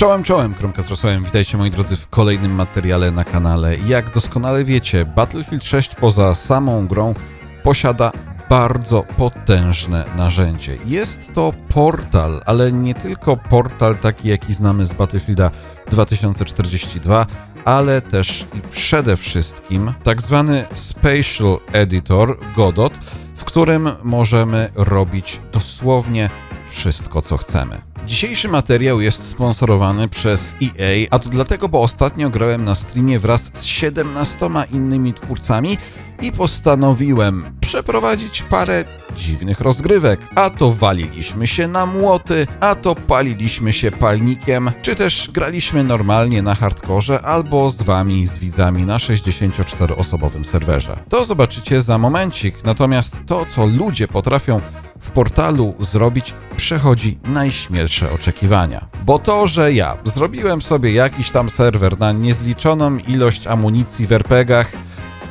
Czołem, czołem, Kromka z Rosołem. Witajcie moi drodzy w kolejnym materiale na kanale. Jak doskonale wiecie, Battlefield 6 poza samą grą posiada bardzo potężne narzędzie. Jest to portal, ale nie tylko portal taki, jaki znamy z Battlefielda 2042, ale też i przede wszystkim tak zwany Spatial Editor Godot, w którym możemy robić dosłownie wszystko, co chcemy. Dzisiejszy materiał jest sponsorowany przez EA, a to dlatego, bo ostatnio grałem na streamie wraz z 17 innymi twórcami i postanowiłem przeprowadzić parę dziwnych rozgrywek. A to waliliśmy się na młoty, a to paliliśmy się palnikiem, czy też graliśmy normalnie na hardkorze, albo z wami, z widzami na 64-osobowym serwerze. To zobaczycie za momencik, natomiast to, co ludzie potrafią w portalu zrobić, przechodzi najśmielsze oczekiwania. Bo to, że ja zrobiłem sobie jakiś tam serwer na niezliczoną ilość amunicji w RPGach,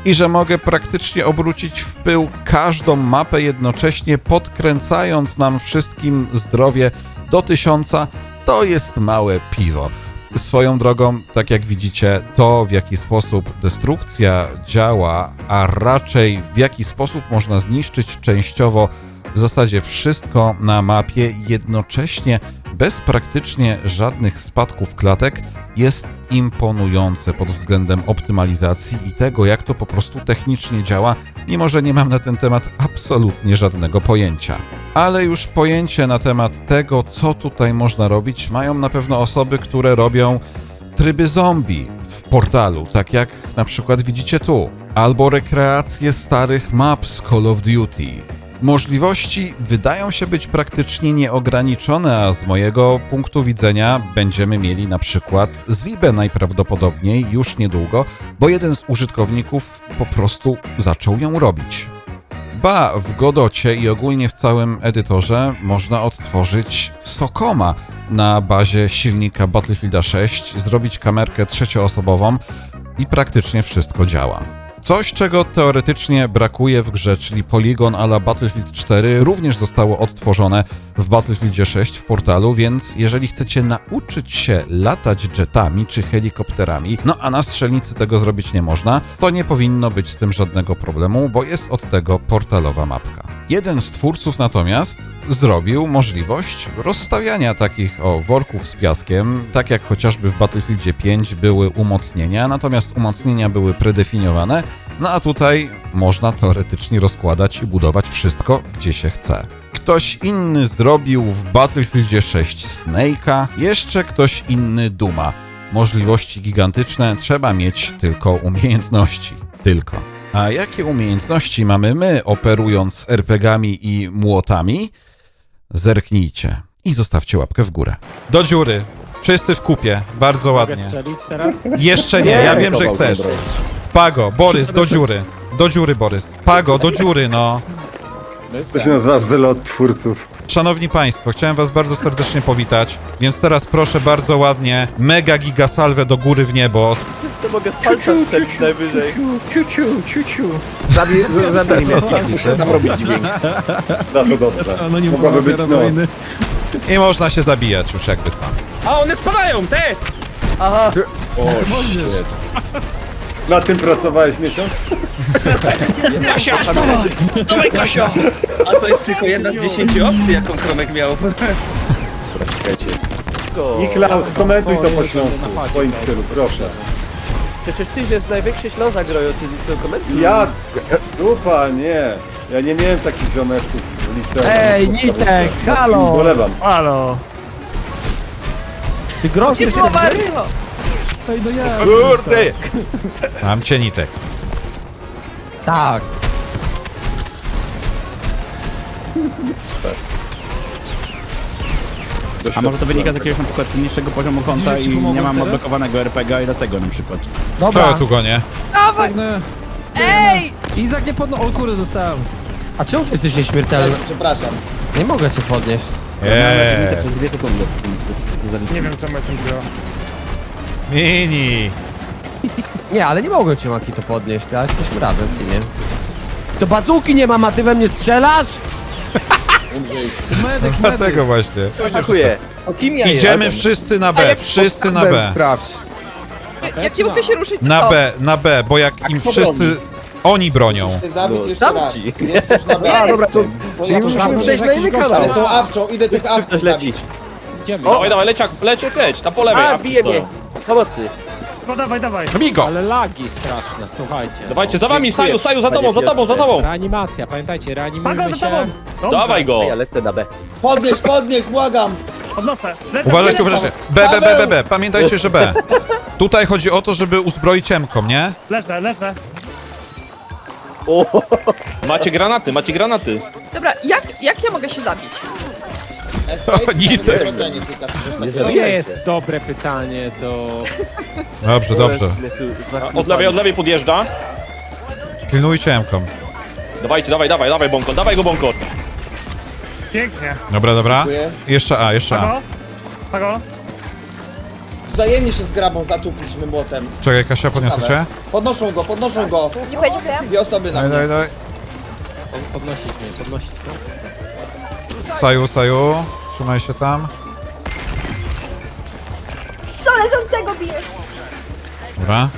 i że mogę praktycznie obrócić w pył każdą mapę jednocześnie, podkręcając nam wszystkim zdrowie do tysiąca, to jest małe piwo. Swoją drogą, tak jak widzicie, to w jaki sposób destrukcja działa, a raczej w jaki sposób można zniszczyć częściowo w zasadzie wszystko na mapie jednocześnie bez praktycznie żadnych spadków klatek jest imponujące pod względem optymalizacji i tego, jak to po prostu technicznie działa, mimo że nie mam na ten temat absolutnie żadnego pojęcia. Ale już pojęcie na temat tego, co tutaj można robić, mają na pewno osoby, które robią tryby zombie w portalu, tak jak na przykład widzicie tu, albo rekreacje starych map z Call of Duty. Możliwości wydają się być praktycznie nieograniczone, a z mojego punktu widzenia będziemy mieli na przykład Zibę najprawdopodobniej już niedługo, bo jeden z użytkowników po prostu zaczął ją robić. Ba, w Godocie i ogólnie w całym edytorze można odtworzyć Sokoma na bazie silnika Battlefielda 6, zrobić kamerkę trzecioosobową i praktycznie wszystko działa. Coś, czego teoretycznie brakuje w grze, czyli poligon a la Battlefield 4, również zostało odtworzone w Battlefieldzie 6 w portalu, więc jeżeli chcecie nauczyć się latać jetami czy helikopterami, no a na strzelnicy tego zrobić nie można, to nie powinno być z tym żadnego problemu, bo jest od tego portalowa mapka. Jeden z twórców natomiast zrobił możliwość rozstawiania takich o worków z piaskiem, tak jak chociażby w Battlefieldzie 5 były umocnienia, natomiast umocnienia były predefiniowane, no a tutaj można teoretycznie rozkładać i budować wszystko, gdzie się chce. Ktoś inny zrobił w Battlefieldzie 6 Snake'a, jeszcze ktoś inny Duma. Możliwości gigantyczne, trzeba mieć tylko umiejętności. Tylko. A jakie umiejętności mamy my, operując RPGami i młotami? Zerknijcie i zostawcie łapkę w górę. Do dziury. Wszyscy w kupie. Bardzo Mogę ładnie. strzelić teraz? Jeszcze nie, ja wiem, że chcesz. Pago, Borys, do dziury. Do dziury, Borys. Pago, do dziury, no. To się nazywa zlot twórców. Szanowni Państwo, chciałem Was bardzo serdecznie powitać, więc teraz proszę bardzo ładnie, mega giga salwę do góry w niebo. Co mogę z palca strzelić najwyżej. Ciu, ciu, ciu, ciu. Zabij, zabij mnie. Muszę sam robić dźwięk. No to dobrze. Mogłaby być noc. I można się zabijać już jakby co. A one spadają, te! Aha, Na tym pracowałeś miesiąc? Kasia, wstawaj! Wstawaj, Kasia! A to jest tylko jedna z dziesięciu opcji, jaką Kromek miał. go. Niklaus, komentuj to po śląsku w swoim stylu, proszę. Przecież ty jest największy Ślązak groju, ty tylko komentuj. Ja... Dupa, nie. Ja nie miałem takich ziomeczków w liceum. Ej, Nitek, halo! Bolewam. Halo! Ty groszy się Ej, ja. Kurde! Mam cię nitek. Tak. A może to wynika z jakiegoś na przykład niższego poziomu konta i nie mam odblokowanego RPG i dlatego na przykład. To ja Dobra. tu gonię. Izak nie podno... O kurde, dostałem. A czemu ty jesteś nieśmiertelny? Przepraszam. Nie mogę cię podnieść. Eee, Dwie sekundy. Nie wiem, czemu ja tym działa. Mini. Nie, ale nie mogę cię Maki to podnieść, ale jesteśmy razem w teamie. To bazuki nie mam, a ty we mnie strzelasz? Medyk, Dlatego właśnie. Dziękuję. O kim ja Idziemy wszyscy na B, wszyscy na B. Jak nie mogę się ruszyć, to Na co? B, na B, bo jak im kto wszyscy... Oni bronią. Zabić No, jeszcze raz. ci. Jest już na B. A, dobra, to... Czyli musimy przejść na inny kanał. Ale są awczą, idę tych awczów Ktoś leci. zabić. Idziemy. Dawaj, dawaj, leciak, leciak, leć, tam po lewej. A, bije mnie. Pomocy. No dawaj, dawaj. Migo! Ale lagi straszne, słuchajcie. Dawajcie, za wami, Dziękuję, Saju, Saju, za tobą, za tobą, za tobą. Reanimacja, pamiętajcie, Pago reanimujmy za się. tobą. Dobrze. Dawaj go. Ja lecę na B. Podnieś, podnieś, błagam. Podnoszę. Lecę, Uważajcie, lecę. uważajcie. B, B, B, B, B. Pamiętajcie, że B. Tutaj chodzi o to, żeby uzbroić ciemką, nie? Leżę, leżę. Macie granaty, macie granaty. Dobra, jak, jak ja mogę się zabić? Nie To robię. jest dobre pytanie do... Dobrze, dobrze. Od lewej, od lewej podjeżdża. Pilnuj ciemką. Dawajcie, dawaj, dawaj, dawaj, Bonkor, dawaj go, Bonkor. Pięknie. Dobra, dobra. Dziękuję. Jeszcze A, jeszcze A. Pago. Pago. Wzajemnie się z grabą zatukliśmy młotem. Czekaj, Kasia, podniosę cię. Podnoszą go, podnoszą go. Dziękuję, dziękuję. Dwie osoby na Daj, daj, mnie. daj. Podnosić mnie, podnosić mnie. Saju, Saju. Trzymaj się tam. Co leżącego bijesz? Dobra.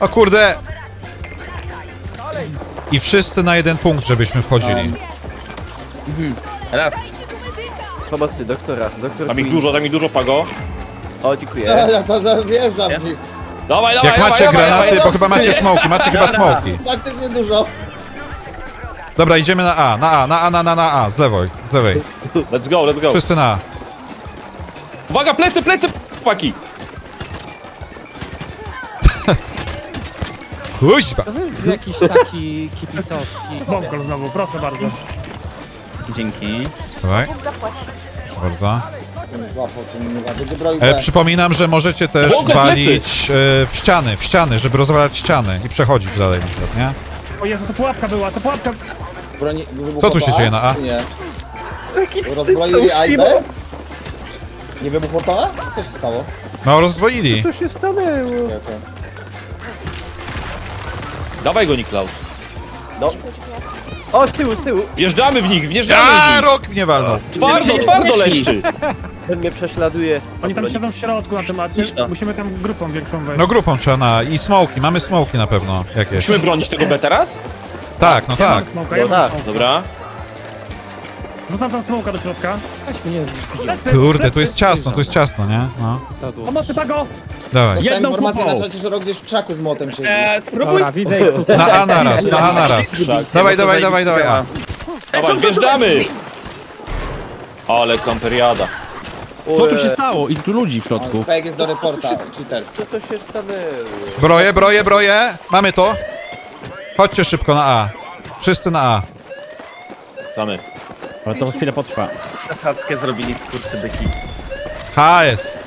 O kurde! I wszyscy na jeden punkt, żebyśmy wchodzili. Raz. Pomocy, doktora. Doktor Tam ich Queen. dużo, tam ich dużo, Pago. O, dziękuję. Ja to zawierzam. nich. Dawaj, dawaj, Jak dawaj, macie dawaj, granaty, dawaj, bo chyba macie smoki, macie chyba smoki. Faktycznie dużo. Dobra, idziemy na A, na A, na A, na, na, na A, z lewej, z lewej. Let's go, let's go. Wszyscy na A. Uwaga, plecy, plecy, paki. Kuźwa! To jest jakiś taki kibicowski. Bąkol znowu, proszę bardzo. Dzięki. Dawaj, Bóg zapłaci. proszę bardzo. Złapał E, B. przypominam, że możecie też walić e, w ściany, w ściany, żeby rozwalać ściany i przechodzić dalej na przykład, nie? O Jezu, to pułapka była, to pułapka... Broni, Co tu się to dzieje na A? Nie. Jaki wstyd Rozbroili są siłą. Nie wybuchło to A? Co się stało? No, rozwoili. Co się stanęło? Okej, okej. Dawaj go, Niklaus. O, z tyłu, z tyłu. Wjeżdżamy w nich, wjeżdżamy w A, nich. rok mnie walnął. Twardo, twardo leszczy. Ten mnie prześladuje. Oni tam siedzą w środku na temacie. Niszta. Musimy tam grupą większą wejść. No grupą trzeba na... i smoki, mamy smoki na pewno jakieś. Musimy bronić tego B teraz? Tak, no Ja tak. mam smoka, No ja mam tak. smoka. Dobra. Rzucam tam smoka do środka. Weź mnie. Lecę, Kurde, tu jest ciasno, tu jest ciasno, nie? No. Pomocy, Pago! dawaj. Dostałem Jedną informację kupą. na czacie, że rok gdzieś w krzaku z młotem siedzi. Eee, spróbuj. Dobra, widzę ich tutaj. Na A naraz, na A naraz. Dawaj, dawaj, dawaj, dawaj A. Dawaj, wjeżdżamy. Ale kamperiada. Co tu się stało? I tu ludzi w środku. Fake jest do reporta, cheater. Co to się stanęło? Broje, broje, broje. Mamy to. Chodźcie szybko na A. Wszyscy na A. Samy. Ale to chwilę potrwa. Zasadzkę zrobili skurczybyki. HS.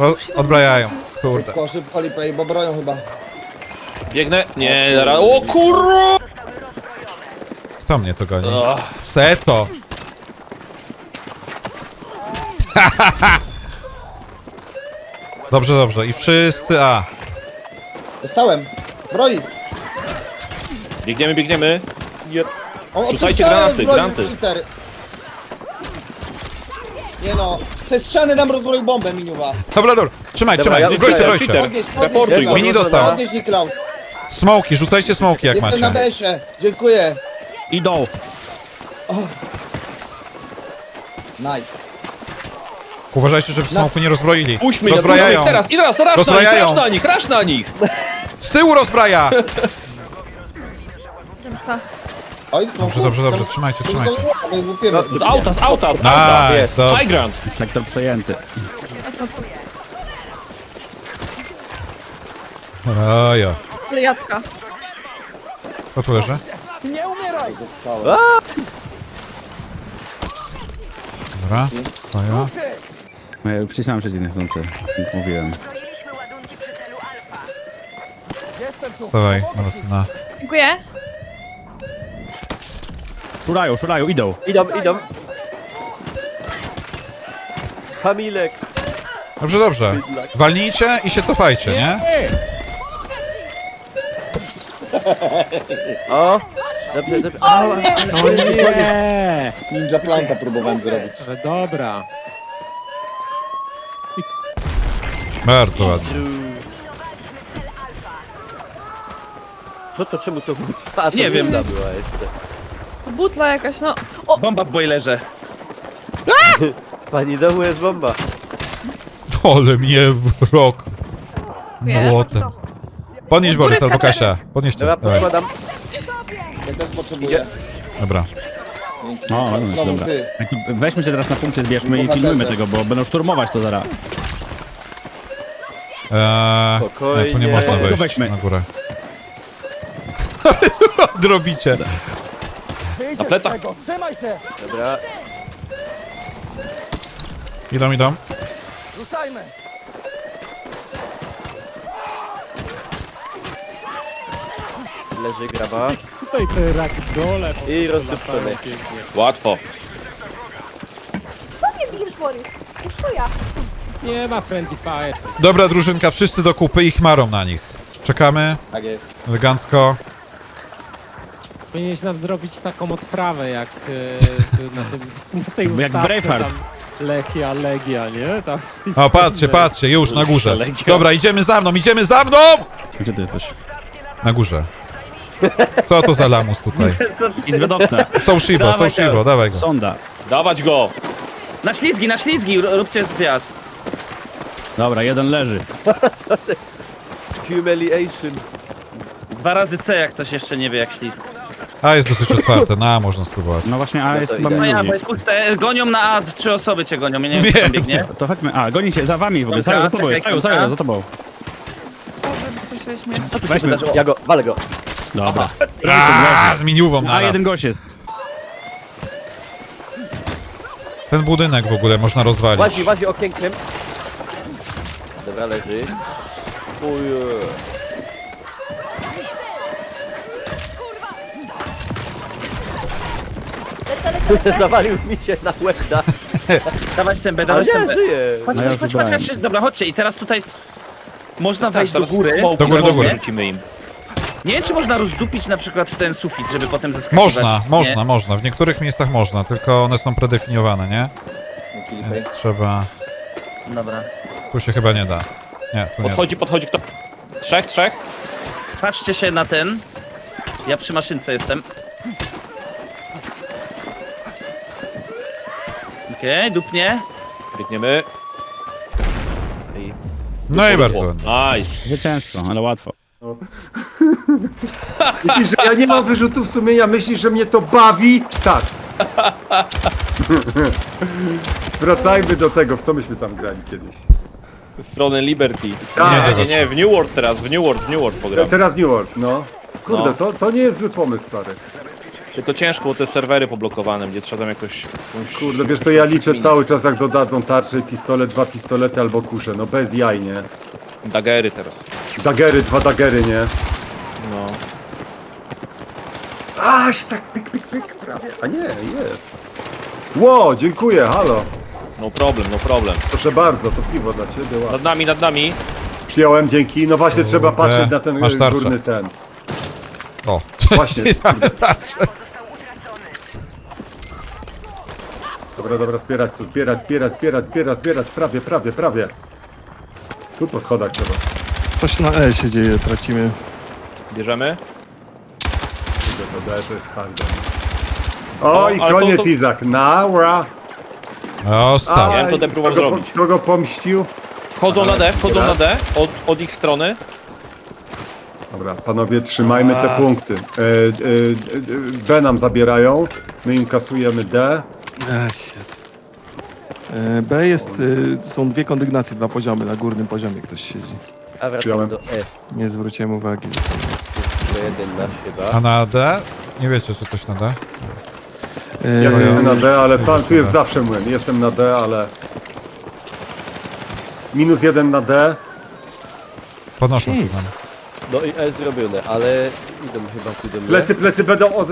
O, odbrajają. Kurde. Szybko, szybko, Lipej, bo broją chyba. Biegnę. Nie, zaraz. O kurwa! Kto mnie to goni? Ach, Seto. Dobrze, dobrze. I wszyscy A. Dostałem. Broi. Biegniemy, biegniemy. On Rzucajcie przez ścianę granaty, rozbroił, granaty. cheater. Nie no, przez ściany nam rozbroił bombę, miniuwa. Dobra, dobra. Trzymaj, trzymaj. ja cheater. Podnieś, Reportuj podnieś. go. Mini dostał. Podnieś Niklaus. Smoki, rzucajcie smoki jak Jestem na macie. besie. Dziękuję. Idą. Nice. Uważajcie, żeby smoku nie rozbroili. Puśćmy ich, puśćmy ich Rozbrajają. teraz. I teraz, rasz na nich, Rozbrajają. rasz na nich, rasz na nich. Z tyłu rozbraja! Zemsta. Oj, Dobrze, dobrze, dobrze. Trzymajcie, trzymajcie. Z auta, z auta, z auta. Nice, dobrze. High ground. Sektor przejęty. Ojo. Klejatka. Co tu leży? Dobra, stoję. Ja wcisnąłem przez jednych chcący, jak mówiłem. Stawaj, Martyna. Dziękuję. Szurają, szurają, idą. Idą, idą. Kamilek. Dobrze, dobrze. Walnijcie i się cofajcie, nie? O, Dobrze, dobrze. O nie! Ninja planta próbowałem zrobić. Ale dobra. Bardzo ładnie. Co to, czemu to... A, to Nie wiem. bunda była jeszcze. Butla jakaś, no. Bomba w boilerze. Pani domu jest bomba. Ale mnie w rok Nie. młotem. Podnieś Borys albo. Kasia. Podnieście. Dobra, Dawaj. podkładam. Ja też potrzebuję. Dobra. Dzięki. O, no, Znowu dobra. ty. Jak tu- Weźmy się teraz na punkcie, zbierzmy i pilnujmy tego, bo będą szturmować to zaraz. Eee, Spokojnie. nie, tu nie można Tylko wejść weźmy. na górę. Drobicie. Na plecach. Dobra. Idą, idą. Leży graba. Tutaj te rak dole. I rozdupczony. Łatwo. Co mnie bijesz, Borys? To ja. Nie ma friendly fire. Dobra drużynka, wszyscy do kupy i chmarą na nich. Czekamy, Tak jest. elegancko. Powinieneś nam zrobić taką odprawę jak e, na, tym, na tej Jak ustawce Braveheart. tam Lechia, Legia, nie? Tam O, patrzcie, patrzcie, już na górze. Dobra, idziemy za mną, idziemy za mną! Gdzie ty jesteś? Na górze. Co to za lamus tutaj? Są Shibo, są Dawaj Shibo, dawaj go. Sonda. Dawać go. Na ślizgi, na ślizgi, r- róbcie wjazd. Dobra, jeden leży. Humiliation. Dwa razy C, jak ktoś jeszcze nie wie, jak ślizg. A, jest dosyć otwarte, na, można spróbować. No właśnie, a jest to chyba. No ja, bo jest puste. Gonią na A, trzy osoby cię gonią, ja nie wiem, kto tam biegnie. To chodźmy. A, goni się za wami w ogóle. Sajo, za tobą jest, Sajo, kilka. za tobą. Boże, wystraszyłeś mnie. Weźmy. Ja go, walę go. Dobra. A, z miniuwą A, naraz. jeden gość jest. Ten budynek w ogóle można rozwalić. Łazi, łazi okienkiem. Dobra, leży. Ojej. Lecę, lecę, lecę. Zawalił mi się na łebda. Dawać ten B, Ale dawać ten nie, B. żyje. Chodź, No ja chodź, chodź, wybrałem. chodź, chodź, dobra, chodźcie i teraz tutaj można Tak, wejść do góry. Do góry, do góry. Rzucimy im. Nie wiem, czy można rozdupić na przykład ten sufit, żeby potem zeskakiwać. Można, Nie? można, można. W niektórych miejscach można, tylko one są predefiniowane, nie? Więc trzeba... Dobra. Tu się chyba nie da. Nie, tu nie da. Podchodzi, podchodzi kto? Trzech, trzech. Patrzcie się na ten. Ja przy maszynce jestem. Okej, dupnie. Biegniemy. No i bardzo ładnie. Nice. Zwycięstwo, ale łatwo. Myślisz, że ja nie mam wyrzutów sumienia? Myślisz, że mnie to bawi? Tak. Wracajmy do tego, w co myśmy tam grali kiedyś. Frozen Liberty. Tak. Nie, nie, nie, w New World teraz, w New World, w New World pogram. Teraz New World, no. Kurde, No. to, to nie jest zły pomysł, stary. Tylko ciężko, bo te serwery poblokowane, gdzie trzeba tam jakoś... jakąś- Kurde, wiesz co, ja liczę cały czas, jak dodadzą tarcze, pistolet, dwa pistolety albo kusze. No bez jaj, nie? Dagery teraz. Dagery, dwa dagery, nie? No. Aż tak pyk, pyk, pyk, prawie. A nie, jest. Ło, dziękuję, halo. No problem, no problem. Proszę bardzo, to piwo dla ciebie, ładnie. Nad nami, nad nami. Przyjąłem, dzięki. No właśnie, trzeba patrzeć na ten masz e, tarczę. górny ten. O, Właśnie, kurde. Dobra, dobra, zbierać to, zbierać, zbierać, zbierać, zbierać, zbierać, prawie, prawie, prawie. Tu po schodach trzeba. Coś na E się dzieje, tracimy. Bierzemy. Kurde, to D to jest handel. O, O, i ale to- koniec to- Izak, naura. o stał. Ja bym to D próbował kto go, zrobić. Kto go pomścił? Wchodzą na D, wchodzą na D, od, od ich strony. Dobra, panowie, trzymajmy te punkty. E, e, e, B nam zabierają, my im kasujemy D. Shit. E, B jest, e, są dwie kondygnacje, dwa poziomy, na górnym poziomie ktoś siedzi. A wracam Przyjąłem. do E. Nie zwróciłem uwagi. Do jeden nasz chyba. A na D? Nie wiecie, czy coś na D? Ja E, jestem na D, ale tam, tu jest zawsze młyn. Jestem na D, ale... Minus jeden na D. Podnoszą się tam. Jesus. No i E zrobione, ale idą chyba tu do mnie. Plecy, plecy będą... Od...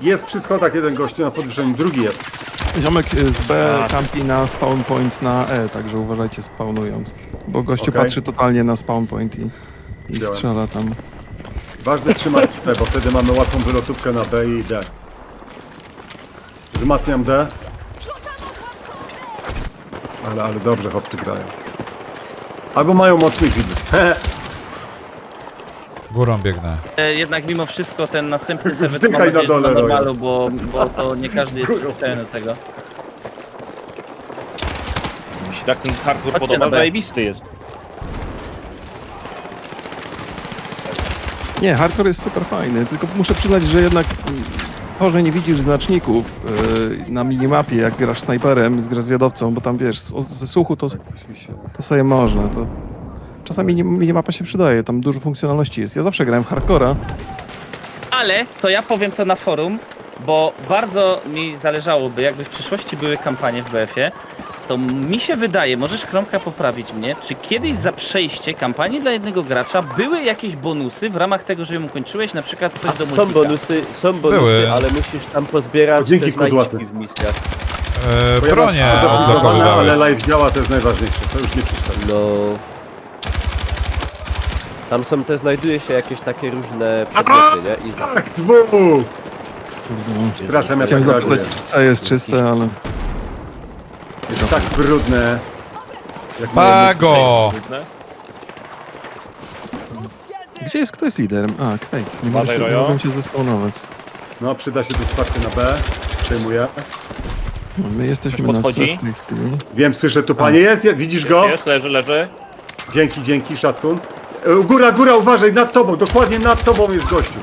Jest przy schodach jeden gościu na podwyższeniu, drugi jest. Ziomek z B campi na spawn point na E, także uważajcie spawnując. Bo gościu Okej. patrzy totalnie na spawn point i, i Wziąłem. strzela tam. Ważne trzymać B, bo wtedy mamy łatwą wylotówkę na B i D. Wzmacniam D. Ale, ale dobrze chłopcy grają. Albo mają mocnych widzów. Górą biegnę. E, Jednak mimo wszystko ten następny Zdychaj mam nadzieję, na dole, ma Rojo. normalu, bo, bo to nie każdy jest przyzwyczajony do tego. Mi się tak ten hardcore Chodźcie podoba, na B. zajebisty jest. Nie, hardcore jest super fajny, tylko muszę przyznać, że jednak mm, to, że nie widzisz znaczników yy, na minimapie, jak grasz snajperem, z zwiadowcą, bo tam wiesz, z- ze słuchu to, to sobie można. To... Czasami nie- minimapa się przydaje, tam dużo funkcjonalności jest. Ja zawsze grałem w hardcora. Ale to ja powiem to na forum, bo bardzo mi zależałoby, jakby w przyszłości były kampanie w BF-ie, to mi się wydaje, możesz Kromka poprawić mnie, czy kiedyś za przejście kampanii dla jednego gracza były jakieś bonusy w ramach tego, że ją ukończyłeś, na przykład coś A do są multika? bonusy, są bonusy, Były. ale musisz tam pozbierać Dzięki, te znajdźki kudłaty. w misjach. E, Bo ja mam bronie odblokowywały. ale live działa, to jest najważniejsze. To już nie przeszkadza. No... Tam są te, znajduje się jakieś takie różne przedmioty, nie? I. Tak, dwóch! Przepraszam, ja Chciałem tak zapytać, czy C jest czyste, ale... Jest tak brudne. Jak Pago! Gdzie jest, kto jest liderem? A, Quake. Nie mogę Uważaj, się, nie Rojo. mogłem się zespawnować. No, przyda się tu wsparcie na B. Przejmuję. My jesteśmy Ktoś na C podchodzi? w tej chwili. Wiem, słyszę tu panie. Jest, jest widzisz go? Jest, jest, leży, leży. Dzięki, dzięki, szacun. Góra, góra, uważaj, nad tobą, dokładnie nad tobą jest gościu.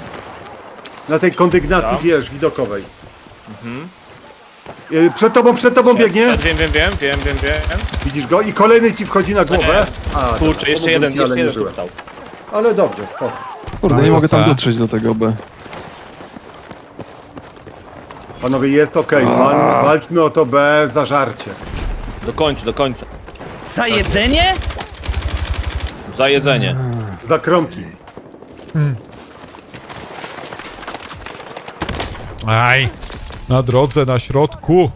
Na tej kondygnacji, Dobra. wiesz, widokowej. E, Przed tobą, przed tobą biegnie. Wiem, wiem, wiem, wiem, wiem, wiem. Widzisz go? I kolejny ci wchodzi na głowę. A, dobra, Kurczę, jeszcze jeden, ci, ale jeszcze nie jeden żyłem. Ale dobrze, spoko. Kurde, No nie i mogę tam dotrzeć do tego B. Panowie, jest okej. Wal, walczmy o to B, zażarcie. Do końca, do końca. Za jedzenie? Za jedzenie. Za kromki. Aj! Na drodze, na środku.